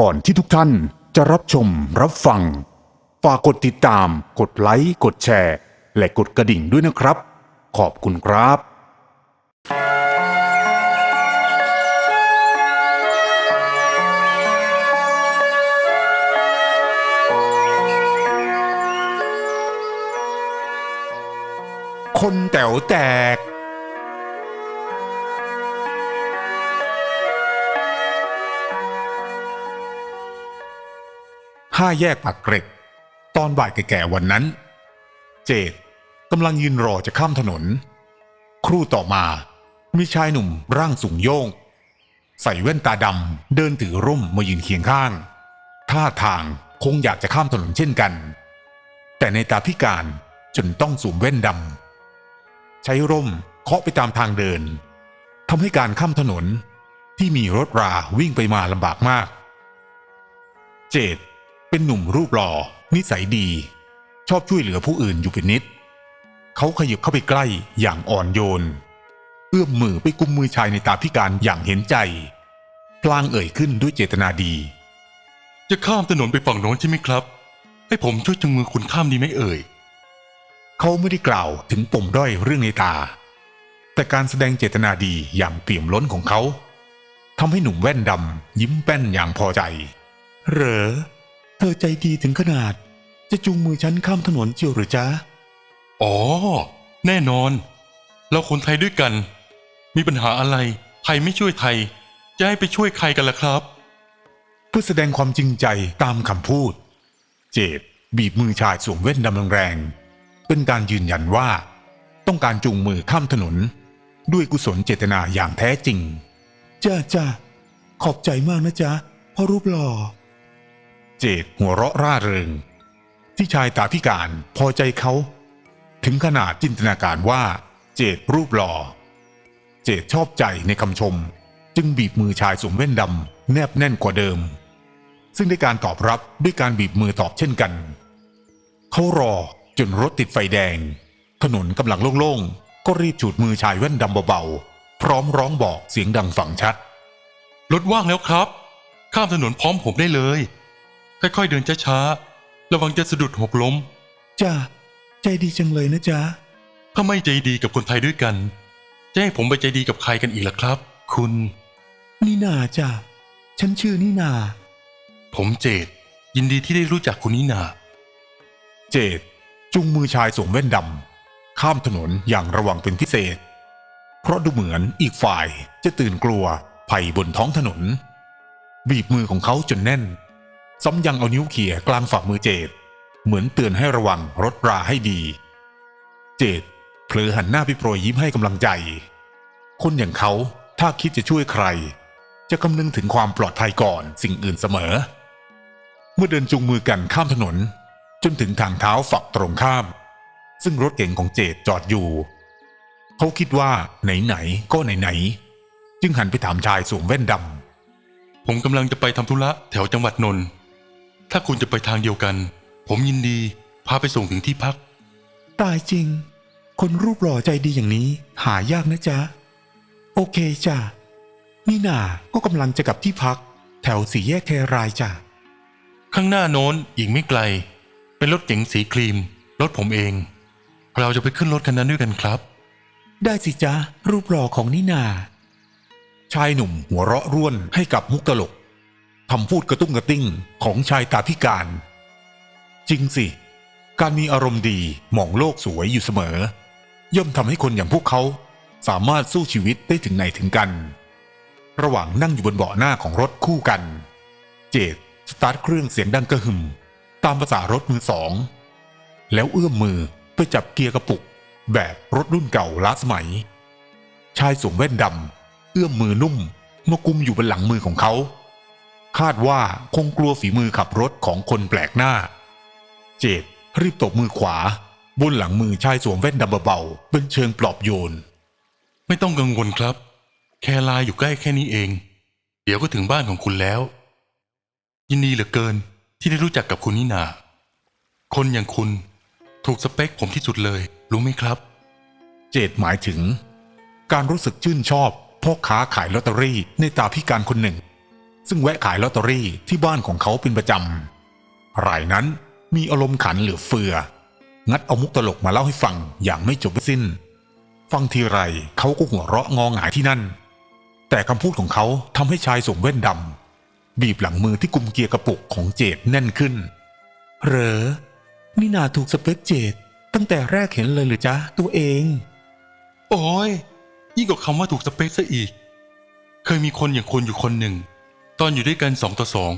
ก่อนที่ทุกท่านจะรับชมรับฟัง ฝากกดติดตาม กดไลค์ กดแชร์ และกดกระดิ่งด้วยนะครับ ขอบคุณครับ คนแต๋วแตก ห้าแยกปากเกร็ดตอนบ่ายแก่ๆวันนั้น เจดกำลังยืนรอจะข้ามถนน ครู่ต่อมามีชายหนุ่มร่างสูงโยง ใส่แว่นตาดำเดินถือร่มมายืนเคียงข้าง ท่าทางคงอยากจะข้ามถนนเช่นกัน แต่ในตาพิการจนต้องสวมแว่นดำใช้ร่มเคาะไปตามทางเดินทำให้การข้ามถนนที่มีรถราวิ่งไปมาลำบากมาก เจด เป็นหนุ่มรูปหล่อ นิสัยดี ชอบช่วยเหลือผู้อื่นอยู่เป็นนิด เขาขยับเข้าไปใกล้อย่างอ่อนโยน เอื้อมมือไปกุมมือชายในตาพิการอย่างเห็นใจ พลางเอ่ยขึ้นด้วยเจตนาดี จะข้ามถนนไปฝั่งโน้นใช่ไหมครับ ให้ผมช่วยจุงมือคุณข้ามดีไหมเอ่ย เขาไม่ได้กล่าวถึงปมด้อยเรื่องในตา แต่การแสดงเจตนาดีอย่างเปี่ยมล้นของเขาทำให้หนุ่มแว่นดำยิ้มแป้นอย่างพอใจ เหรอ เธอใจดีถึงขนาด จะจูงมือฉันข้ามถนนเจียวหรือจ๊ะ อ๋อ แน่นอน เราคนไทยด้วยกัน มีปัญหาอะไรไทยไม่ช่วยไทย จะให้ไปช่วยใครกันล่ะครับ เพื่อแสดงความจริงใจตามคำพูด เจดบีบมือชายสวมแว่นดำแรงๆเป็นการยืนยันว่า ต้องการจูงมือข้ามถนน ด้วยกุศลเจตนาอย่างแท้จริง จ้าจ้าขอบใจมากนะจ๊ะพ่อรูปหล่อ เจดหัวเราะร่าเริง ที่ชายตาพิการพอใจเขา ถึงขนาดจินตนาการว่า เจดรูปหล่อ เจดชอบใจในคำชม จึงบีบมือชายสวมแว่นดำแนบแน่นกว่าเดิม ซึ่งได้การตอบรับด้วยการบีบมือตอบเช่นกัน เขารอจนรถติดไฟแดง ถนนกำลังโล่งๆ ก็รีบจูดมือชายแว่นดำเบาๆ พร้อมร้องบอกเสียงดังฝังชัด รถว่างแล้วครับ ข้ามถนนพร้อมผมได้เลย ค่อยๆเดินช้าๆระวังจะสะดุดหกล้ม จ้าใจดีจังเลยนะจ๊ะ ถ้าไม่ใจดีกับคนไทยด้วยกัน จะให้ผมไปใจดีกับใครกันอีกล่ะครับ คุณ นี่นาจ้ะฉันชื่อนี่นา ผมเจดยินดีที่ได้รู้จักคุณนี่นา เจดจุงมือชายสวมแว่นดำข้ามถนนอย่างระวังเป็นพิเศษ เพราะดูเหมือนอีกฝ่ายจะตื่นกลัวภัยบนท้องถนน บีบมือของเขาจนแน่น ซ้ำยังเอานิ้วเขี่ยกลางฝ่ามือเจดเหมือนเตือนให้ระวังรถราให้ดี เจดเผลอหันหน้าไปโปรยยิ้มให้กำลังใจ คนอย่างเขาถ้าคิดจะช่วยใคร จะคำนึงถึงความปลอดภัยก่อนสิ่งอื่นเสมอ เมื่อเดินจูงมือกันข้ามถนน จนถึงทางเท้าฝักตรงข้าม ซึ่งรถเก๋งของเจดจอดอยู่ เขาคิดว่าไหนๆก็ไหนๆจึงหันไปถามชายสวมแว่นดำผมกำลังจะไปทำธุระแถวจังหวัดนนท์ ถ้าคุณจะไปทางเดียวกัน ผมยินดี พาไปส่งถึงที่พักำตายจริง คนรูปหล่อใจดีอย่างนี้ หายากนะจ๊ะ โอเคจ้ะนี่นาก็กำลังจะกลับที่พัก แถวสี่แยกแครายจ้ะ ข้างหน้าโน้นอีกไม่ไกล เป็นรถเก๋งสีครีม รถผมเอง เราจะไปขึ้นรถคันนั้นด้วยกันครับ ได้สิจ๊ะรูปหล่อของนี่นา ชายหนุ่มหัวเราะร่วนให้กับมุกตลก ทำพูดกระตุ้งกระติ้งของชายตาพิการ จริงสิ การมีอารมณ์ดีมองโลกสวยอยู่เสมอ ย่อมทำให้คนอย่างพวกเขาสามารถสู้ชีวิตได้ถึงไหนถึงกัน ระหว่างนั่งอยู่บนเบาะหน้าของรถคู่กัน เจดสตาร์ทเครื่องเสียงดังกระหึ่มตามภาษารถมือสอง แล้วเอื้อมมือไปจับเกียร์กระปุก แบบรถรุ่นเก่าล้าสมัย ชายสวมแว่นดำเอื้อมมือนุ่มมากุมอยู่บนหลังมือของเขา คาดว่าคงกลัวฝีมือขับรถของคนแปลกหน้า เจดรีบตบมือขวา บนหลังมือชายสวมแว่นดำเบาๆเป็นเชิงปลอบโยน ไม่ต้องกังวลครับ แคลายอยู่ใกล้แค่นี้เอง เดี๋ยวก็ถึงบ้านของคุณแล้ว ยินดีเหลือเกินที่ได้รู้จักกับคุณนี่นา คนอย่างคุณถูกสเปคผมที่สุดเลย รู้ไหมครับ เจดหมายถึง การรู้สึกชื่นชอบพ่อค้าขายลอตเตอรี่ในตาพิการคนหนึ่ง ซึ่งแวะขายลอตเตอรี่ที่บ้านของเขาเป็นประจำรายนั้นมีอารมณ์ขันเหลือเฟือ งัดเอามุกตลกมาเล่าให้ฟังอย่างไม่จบไม่สิ้น ฟังทีไรเขาก็หัวเราะงอหงายที่นั่น แต่คำพูดของเขาทำให้ชายสวมแว่นดำบีบหลังมือที่กุมเกียร์กระปุกของเจดแน่นขึ้น เหรอ นี่นาถูกสเปคเจดตั้งแต่แรกเห็นเลยหรือจ๊ะตัวเอง โอ้ยยิ่งกว่าคำว่าถูกสเปคซะอีก เคยมีคนอย่างคุณอยู่คนหนึ่ง ตอนอยู่ด้วยกันสองต่อสอง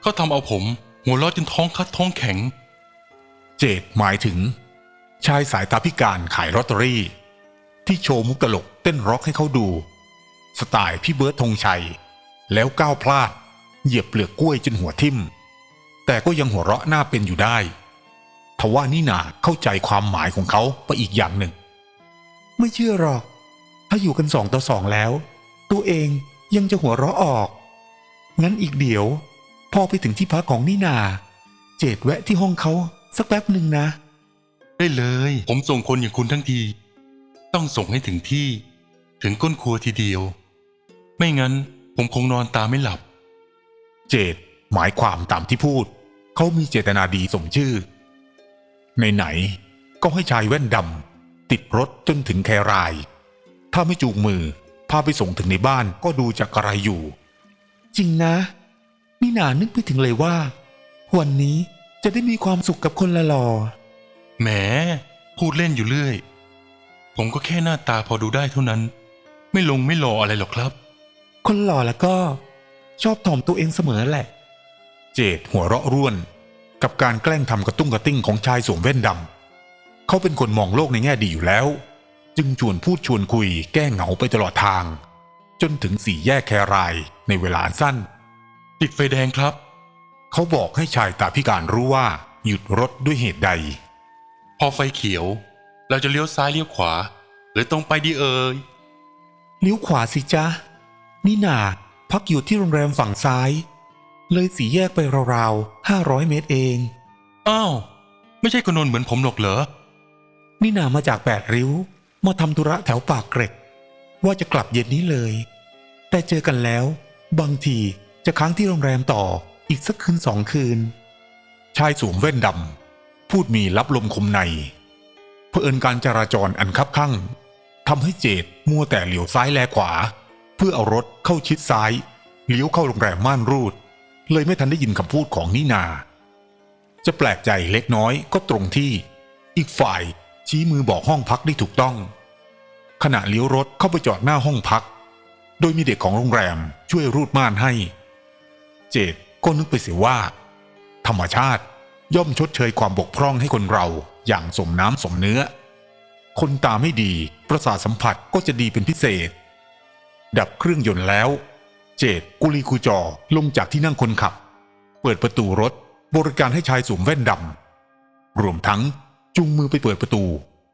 เขาทำเอาผม หัวเราะจนท้องคัดท้องแข็ง เจดหมายถึง ชายสายตาพิการขายลอตเตอรี่ ที่โชว์มุกตลกเต้นร็อกให้เขาดู สไตล์พี่เบิร์ดธงชัย แล้วก้าวพลาด เหยียบเปลือกกล้วยจนหัวทิ่ม แต่ก็ยังหัวเราะหน้าเป็นอยู่ได้ทว่านี่นาเข้าใจความหมายของเขาไปอีกอย่างหนึ่ง ไม่เชื่อหรอก ถ้าอยู่กันสองต่อสองแล้ว ตัวเองยังจะหัวเราะออก งั้นอีกเดี๋ยวพอไปถึงที่พักของนี่นา เจดแวะที่ห้องเขาสักแป๊บหนึ่งนะ ได้เลย ผมส่งคนอย่างคุณทั้งที ต้องส่งให้ถึงที่ ถึงก้นครัวทีเดียว ไม่งั้นผมคงนอนตาไม่หลับ เจดหมายความตามที่พูด เขามีเจตนาดีสมชื่อ ในไหนๆก็ให้ชายแว่นดำติดรถจนถึงแคราย ถ้าไม่จูงมือพาไปส่งถึงในบ้านก็ดูจากอะไรอยู่ จริงนะ นี่นานึกไปถึงเลยว่า วันนี้จะได้มีความสุขกับคนละหลอแหม พูดเล่นอยู่เรื่อย ผมก็แค่หน้าตาพอดูได้เท่านั้น ไม่ลงไม่หล่ออะไรหรอกครับ คนหล่อแล้วก็ ชอบถ่อมตัวเองเสมอแหละ เจดหัวเราะร่วน กับการแกล้งทำกระตุ้งกระติ้งของชายสวมแว่นดำเขาเป็นคนมองโลกในแง่ดีอยู่แล้ว จึงชวนพูดชวนคุยแก้เหงาไปตลอดทาง จนถึงสี่แยกแครายในเวลาสั้น ติดไฟแดงครับ เขาบอกให้ชายตาพิการรู้ว่า หยุดรถด้วยเหตุใด พอไฟเขียว เราจะเลี้ยวซ้ายเลี้ยวขวา หรือตรงไปดีเอ่ยเลี้ยวขวาสิจ๊ะนี่นาพักอยู่ที่โรงแรมฝั่งซ้าย เลยสีแยกไปราวๆห้าร้อยเมตรเองอ้าวไม่ใช่คนนนเหมือนผมหรอกเหรอนี่นามาจากแปดริ้ว มาทำธุระแถวปากเกร็ดว่าจะกลับเย็นนี้เลย แต่เจอกันแล้ว บางทีจะค้างที่โรงแรมต่ออีกสักคืนสองคืน ชายสวมแว่นดำพูดมีรับลมคมในเพื่อเอินการจราจรอันคับข้างทำให้เจดมัวแต่เหลียวซ้ายแลขวา เพื่อเอารถเข้าชิดซ้ายเลี้ยวเข้าโรงแรมม่านรูด เลยไม่ทันได้ยินคำพูดของนินา จะแปลกใจเล็กน้อยก็ตรงที่ อีกฝ่ายชี้มือบอกห้องพักได้ถูกต้อง ขณะเลี้ยวรถเข้าไปจอดหน้าห้องพัก โดยมีเด็กของโรงแรมช่วยรูดม่านให้ เจดก็นึกไปเสียว่า ธรรมชาติย่อมชดเชยความบกพร่องให้คนเราอย่างสมน้ำสมเนื้อ คนตาไม่ดีประสาทสัมผัสก็จะดีเป็นพิเศษ ดับเครื่องยนต์แล้ว เจดกุลีกูจอลงจากที่นั่งคนขับ เปิดประตูรถบริการให้ชายสวมแว่นดำรวมทั้งจุงมือไปเปิดประตู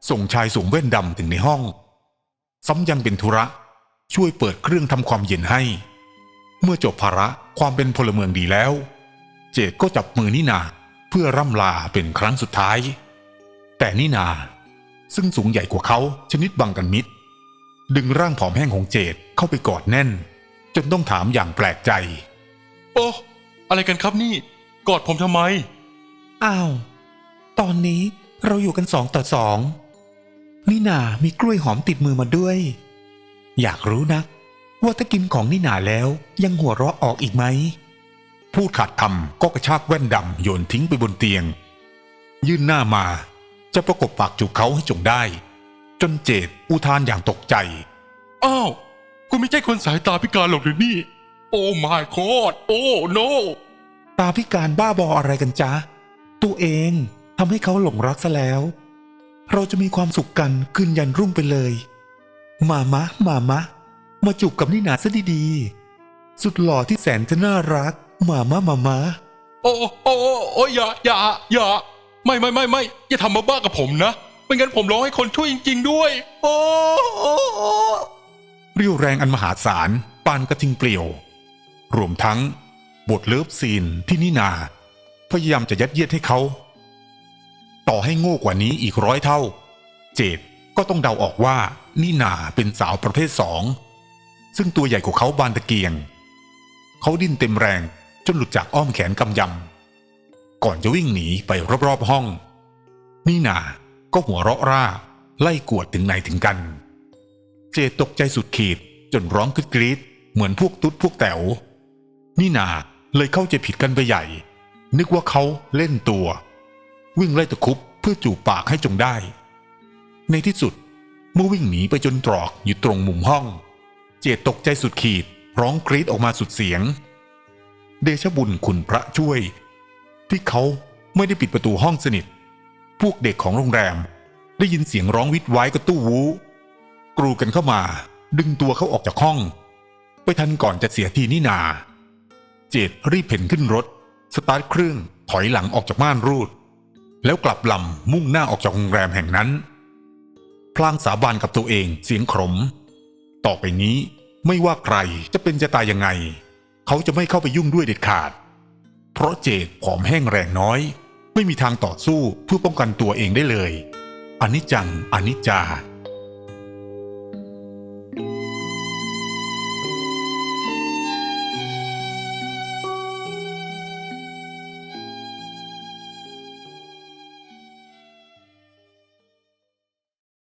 ส่งชายสวมแว่นดำถึงในห้องซ้ำยังเป็นธุระ ช่วยเปิดเครื่องทำความเย็นให้ เมื่อจบภาระความเป็นพลเมืองดีแล้ว เจดก็จับมือนินาเพื่อร่ำลาเป็นครั้งสุดท้าย แต่นินา ซึ่งสูงใหญ่กว่าเขาชนิดบังกันมิดดึงร่างผอมแห้งของเจดเข้าไปกอดแน่น จนต้องถามอย่างแปลกใจ โอ้อะไรกันครับนี่ กอดผมทำไม อ้าว ตอนนี้เราอยู่กันสองต่อสอง นี่นามีกล้วยหอมติดมือมาด้วย อยากรู้นะว่าถ้ากินของนี่นาแล้วยังหัวเราะออกอีกไหม พูดขาดคำก็กระชากแว่นดำโยนทิ้งไปบนเตียง ยื่นหน้ามาจะประกบปากจูบเขาให้จงได้ จนเจดอุทานอย่างตกใจ อ้าวคุณไม่ใช่คนสายตาพิการหรอกหรือนี่ โอ้ my god โอ้ no ตาพิการบ้าบออะไรกันจ๊ะ ตัวเองทำให้เขาหลงรักซะแล้ว เราจะมีความสุขกันคืนยันรุ่งไปเลย มามะ มามะ มาจูบกับนี่นาซะดีๆ สุดหล่อที่แสนจะน่ารัก มามะ มามะ โอ้โอ้โอ้โอ้อย่าอย่าอย่าไม่ไม่ไม่ไม่อย่าทำมาบ้ากับผมนะไม่งั้นผมร้องให้คนช่วยจริง ๆ ด้วย โอ้โอ้โอ้เรียวแรงอันมหาศาลปานกระทิงเปลี่ยว รวมทั้ง บทเลิฟซีนที่นินา พยายามจะยัดเยียดให้เขา ต่อให้โง่กว่านี้อีกร้อยเท่า เจด ก็ต้องเดาออกว่านินาเป็นสาวประเภทสองซึ่งตัวใหญ่กว่าเขาบานตะเกียง เขาดิ้นเต็มแรงจนหลุดจากอ้อมแขนกำยำ ก่อนจะวิ่งหนีไปรอบๆห้อง นี่นาก็หัวเราะร่า ไล่กวดถึงไหนถึงกัน เจตกใจสุดขีดจนร้องกรีดเหมือนพวกตุ๊ดพวกแต๋วนี่นาเลยเข้าใจผิดกันไปใหญ่ นึกว่าเขาเล่นตัว วิ่งไล่ตะคุบเพื่อจูบปากให้จงได้ ในที่สุดเมื่อวิ่งหนีไปจนตรอกอยู่ตรงมุมห้อง เจตตกใจสุดขีดร้องกรีดออกมาสุดเสียง เดชะบุญคุณพระช่วย ที่เขาไม่ได้ปิดประตูห้องสนิท พวกเด็กของโรงแรมได้ยินเสียงร้องวิดไว้กระตู้วูกรูกันเข้ามา ดึงตัวเขาออกจากห้อง ไปทันก่อนจะเสียทีนี่นา เจดรีบเพ่นขึ้นรถ สตาร์ทเครื่องถอยหลังออกจากม่านรูด แล้วกลับลำมุ่งหน้าออกจากโรงแรมแห่งนั้น พลางสาบานกับตัวเองเสียงขม ต่อไปนี้ไม่ว่าใครจะเป็นจะตายยังไง เขาจะไม่เข้าไปยุ่งด้วยเด็ดขาด เพราะเจดผอมแห้งแรงน้อย ไม่มีทางต่อสู้เพื่อป้องกันตัวเองได้เลยอนิจจังอนิจจา